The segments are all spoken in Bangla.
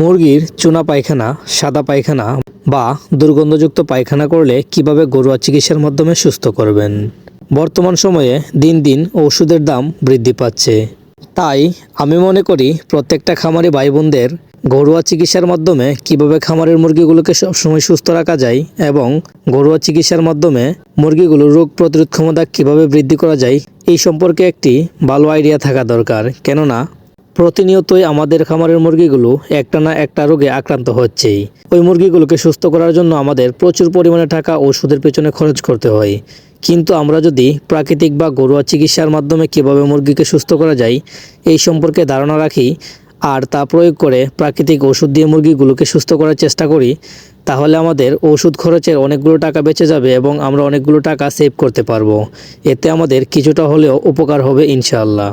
মুরগির চুনা পায়খানা, সাদা পায়খানা বা দুর্গন্ধযুক্ত পায়খানা করলে কীভাবে ঘরোয়া চিকিৎসার মাধ্যমে সুস্থ করবেন? বর্তমান সময়ে দিন দিন ওষুধের দাম বৃদ্ধি পাচ্ছে। তাই আমি মনে করি প্রত্যেকটা খামারি ভাই বোনদের ঘরোয়া চিকিৎসার মাধ্যমে কীভাবে খামারের মুরগিগুলোকে সবসময় সুস্থ রাখা যায় এবং ঘরোয়া চিকিৎসার মাধ্যমে মুরগিগুলোর রোগ প্রতিরোধ ক্ষমতা কীভাবে বৃদ্ধি করা যায়, এই সম্পর্কে একটি ভালো আইডিয়া থাকা দরকার। কেননা প্রতিনিয়তই আমাদের খামারের মুরগিগুলো একটা না একটা রোগে আক্রান্ত হচ্ছেই। ওই মুরগিগুলোকে সুস্থ করার জন্য আমাদের প্রচুর পরিমাণে টাকা ওষুধের পেছনে খরচ করতে হয়। কিন্তু আমরা যদি প্রাকৃতিক বা ঘরোয়া চিকিৎসার মাধ্যমে কীভাবে মুরগিকে সুস্থ করা যায়, এই সম্পর্কে ধারণা রাখি আর তা প্রয়োগ করে প্রাকৃতিক ওষুধ দিয়ে মুরগিগুলোকে সুস্থ করার চেষ্টা করি, তাহলে আমাদের ওষুধ খরচের অনেকগুলো টাকা বেঁচে যাবে এবং আমরা অনেকগুলো টাকা সেভ করতে পারব। এতে আমাদের কিছুটা হলেও উপকার হবে ইনশাআল্লাহ।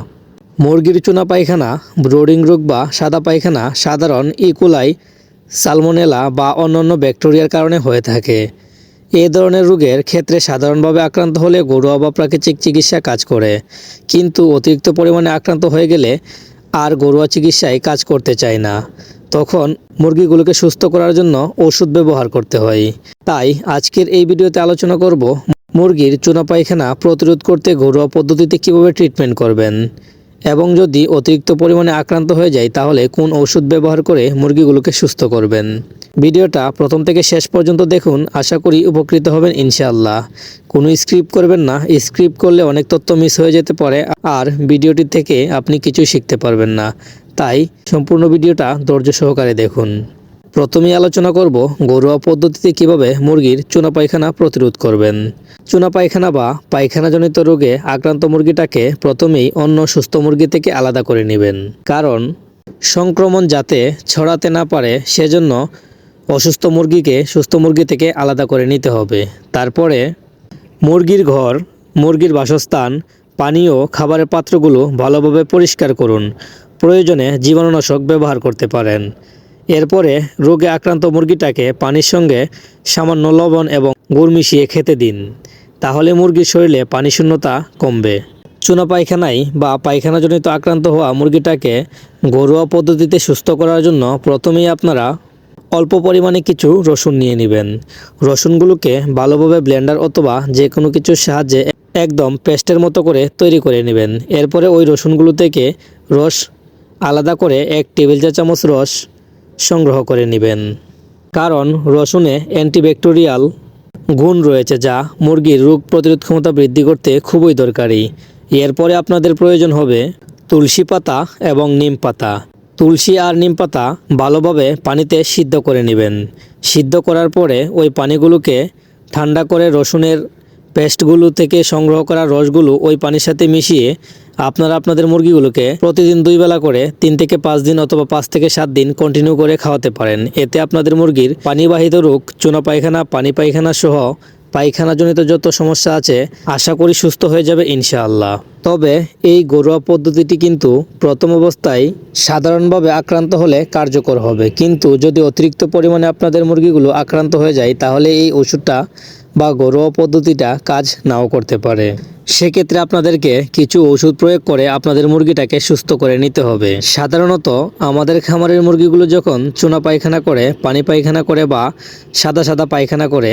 মুরগির চুনা পায়খানা, ব্রোডিং রোগ বা সাদা পায়খানা সাধারণ ইকুলাই সালমোনেলা বা অন্যান্য ব্যাকটেরিয়ার কারণে হয়ে থাকে। এ ধরনের রোগের ক্ষেত্রে সাধারণভাবে আক্রান্ত হলে ঘরোয়া বা প্রাকৃতিক চিকিৎসা কাজ করে। কিন্তু অতিরিক্ত পরিমাণে আক্রান্ত হয়ে গেলে আর ঘরোয়া চিকিৎসায় কাজ করতে চায় না। তখন মুরগিগুলোকে সুস্থ করার জন্য ওষুধ ব্যবহার করতে হয়। তাই আজকের এই ভিডিওতে আলোচনা করব মুরগির চুনা পায়খানা প্রতিরোধ করতে ঘরোয়া পদ্ধতিতে কীভাবে ট্রিটমেন্ট করবেন। এবং যদি অতিরিক্ত পরিমাণে আক্রান্ত হয়ে যায়, তাহলে কোন ওষুধ ব্যবহার করে মুরগিগুলোকে সুস্থ করবেন? ভিডিওটা প্রথম থেকে শেষ পর্যন্ত দেখুন, আশা করি উপকৃত হবেন ইনশাআল্লাহ। কোনো স্ক্রিপ্ট করবেন না স্ক্রিপ্ট করলে অনেক তথ্য মিস হয়ে যেতে পারে, আর ভিডিওটি থেকে আপনি কিছু শিখতে পারবেন না। তাই সম্পূর্ণ ভিডিওটা ধৈর্য সহকারে দেখুন। প্রথমেই আলোচনা করব ঘরোয়া পদ্ধতিতে কীভাবে মুরগির চুনা পায়খানা প্রতিরোধ করবেন। চুনা পায়খানা বা পায়খানাজনিত রোগে আক্রান্ত মুরগিটাকে প্রথমেই অন্য সুস্থ মুরগি থেকে আলাদা করে নেবেন। কারণ, সংক্রমণ যাতে ছড়াতে না পারে, সেজন্য অসুস্থ মুরগিকে সুস্থ মুরগি থেকে আলাদা করে নিতে হবে। তারপরে, মুরগির ঘর, মুরগির বাসস্থান, পানীয়, খাবারের পাত্রগুলো ভালোভাবে পরিষ্কার করুন। প্রয়োজনে জীবাণুনাশক ব্যবহার করতে পারেন। এরপরে রোগে আক্রান্ত মুরগিটাকে পানির সঙ্গে সামান্য লবণ এবং গুড় মিশিয়ে খেতে দিন। তাহলে মুরগির শরীরে পানি শূন্যতা কমবে। চুনা পায়খানায় বা পায়খানাজনিত আক্রান্ত হওয়া মুরগিটাকে ঘরোয়া পদ্ধতিতে সুস্থ করার জন্য প্রথমেই আপনারা অল্প পরিমাণে কিছু রসুন নিয়ে নেবেন। রসুনগুলোকে ভালোভাবে ব্লেন্ডার অথবা যে কোনো কিছুর সাহায্যে একদম পেস্টের মতো করে তৈরি করে নেবেন। এরপরে ওই রসুনগুলো থেকে রস আলাদা করে এক টেবিল চা চামচ রস সংগ্রহ করে নেবেন। কারণ রসুনে অ্যান্টিব্যাকটেরিয়াল গুণ রয়েছে যা মুরগির রোগ প্রতিরোধ ক্ষমতা বৃদ্ধি করতে খুবই দরকারি। এরপরে আপনাদের প্রয়োজন হবে তুলসী পাতা এবং নিম পাতা। তুলসী আর নিম পাতা ভালোভাবে পানিতে সিদ্ধ করে নেবেন। সিদ্ধ করার পরে ওই পানিগুলোকে ঠান্ডা করে রসুনের পেস্টগুলো থেকে সংগ্রহ করা রসগুলো ওই পানির সাথে মিশিয়ে আপনারা আপনাদের মুরগিগুলোকে প্রতিদিন দুই বেলা করে তিন থেকে পাঁচ দিন অথবা পাঁচ থেকে সাত দিন কন্টিনিউ করে খাওয়াতে পারেন। এতে আপনাদের মুরগির পানিবাহিত রোগ, চুনা পায়খানা, পানি পায়খানা সহ পায়খানাজনিত যত সমস্যা আছে, আশা করি সুস্থ হয়ে যাবে ইনশাআল্লাহ। তবে এই ঘরোয়া পদ্ধতিটি কিন্তু প্রথম অবস্থায় সাধারণভাবে আক্রান্ত হলে কার্যকর হবে। কিন্তু যদি অতিরিক্ত পরিমাণে আপনাদের মুরগিগুলো আক্রান্ত হয়ে যায়, তাহলে এই ওষুধটা বা ঘরোয়া পদ্ধতিটা কাজ নাও করতে পারে। সেক্ষেত্রে আপনাদেরকে কিছু ওষুধ প্রয়োগ করে আপনাদের মুরগিটাকে সুস্থ করে নিতে হবে। সাধারণত আমাদের খামারের মুরগিগুলো যখন চুনা পায়খানা করে, পানি পায়খানা করে বা সাদা সাদা পায়খানা করে,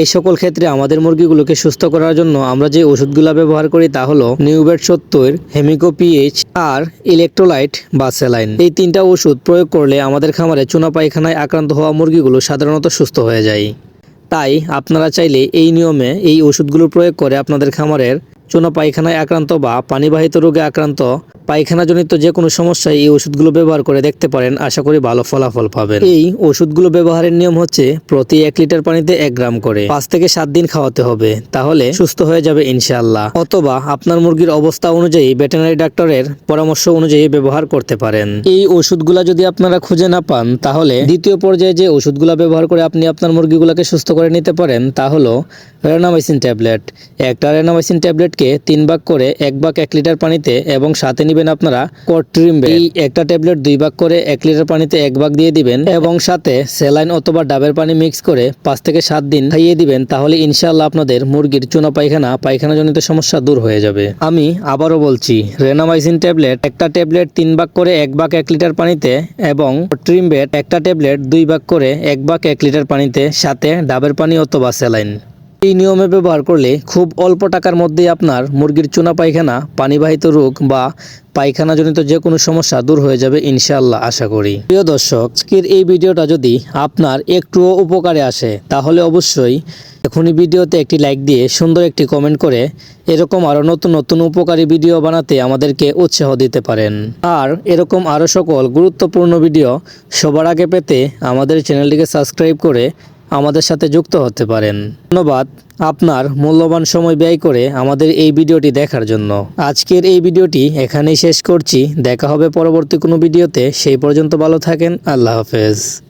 এই সকল ক্ষেত্রে আমাদের মুরগিগুলোকে সুস্থ করার জন্য আমরা যে ওষুধগুলো ব্যবহার করি তা হলো নিউবেট সত্তর, হেমিকো পিএইচ আর ইলেকট্রোলাইট বা স্যালাইন। এই তিনটা ওষুধ প্রয়োগ করলে আমাদের খামারে চুনা পায়খানায় আক্রান্ত হওয়া মুরগিগুলো সাধারণত সুস্থ হয়ে যায়। তাই আপনারা চাইলে এই নিয়মে এই ওষুধগুলো প্রয়োগ করে আপনাদের খামারের চুনা পায়খানায় আক্রান্ত বা পানিবাহিত রোগে আক্রান্ত, পায়খানাজনিত যে কোনো সমস্যায় এই ওষুধগুলো ব্যবহার করে দেখতে পারেন। আশা করি ভালো ফলাফল পাবেন। এই ওষুধগুলো ব্যবহারের নিয়ম হচ্ছে প্রতি এক লিটার পানিতে এক গ্রাম করে। পাঁচ থেকে সাত দিন খাওয়াতে হবে, তাহলে সুস্থ হয়ে যাবে ইনশাআল্লাহ। অথবা আপনার মুরগির অবস্থা অনুযায়ী ভেটেনারি ডাক্তারের পরামর্শ অনুযায়ী ব্যবহার করতে পারেন। এই ওষুধগুলা যদি আপনারা খুঁজে না পান, তাহলে দ্বিতীয় পর্যায়ে যে ওষুধগুলা ব্যবহার করে আপনি আপনার মুরগিগুলোকে সুস্থ করে নিতে পারেন, তা হলো রেনামাইসিন ট্যাবলেট। একটা রেনামাইসিন ট্যাবলেট ট্যাবলেটকে তিন ভাগ করে এক ভাগ এক লিটার পানিতে এবং সাথে নেবেন আপনারা কোট্রিমবে এই একটা ট্যাবলেট দুই ভাগ করে এক লিটার পানিতে এক ভাগ দিয়ে দিবেন এবং সাথে স্যালাইন অথবা ডাবের পানি মিক্স করে পাঁচ থেকে সাত দিন খাইয়ে দিবেন, তাহলে ইনশাআল্লাহ আপনাদের মুরগির চুনা পায়খানা, পায়খানাজনিত সমস্যা দূর হয়ে যাবে। আমি আবারও বলছি, রেনামাইসিন ট্যাবলেট, একটা ট্যাবলেট তিন ভাগ করে এক ভাগ এক লিটার পানিতে এবং ট্রিমবেট একটা ট্যাবলেট দুই ভাগ করে এক ভাগ এক লিটার পানিতে, সাথে ডাবের পানি অথবা স্যালাইন। এই নিয়মে ব্যবহার করলে খুব অল্প টাকার মধ্যেই আপনার মুরগির চুনা পায়খানা, পানিবাহিত রোগ বা পায়খানাজনিত যে কোনো সমস্যা দূর হয়ে যাবে ইনশাআল্লাহ, আশা করি। প্রিয় দর্শক, আজকের এই ভিডিওটা যদি আপনার একটুও উপকারে আসে, তাহলে অবশ্যই এখনই ভিডিওতে একটি লাইক দিয়ে সুন্দর একটি কমেন্ট করে এরকম আরও নতুন নতুন উপকারী ভিডিও বানাতে আমাদেরকে উৎসাহ দিতে পারেন। আর এরকম আরও সকল গুরুত্বপূর্ণ ভিডিও সবার আগে পেতে আমাদের চ্যানেলটিকে সাবস্ক্রাইব করে আমাদের সাথে যুক্ত হতে পারেন। ধন্যবাদ আপনার মূল্যবান সময় ব্যয় করে আমাদের এই ভিডিওটি দেখার জন্য। আজকের এই ভিডিওটি এখানেই শেষ করছি। দেখা হবে পরবর্তী কোনো ভিডিওতে। সেই পর্যন্ত ভালো থাকেন। আল্লাহ হাফেজ।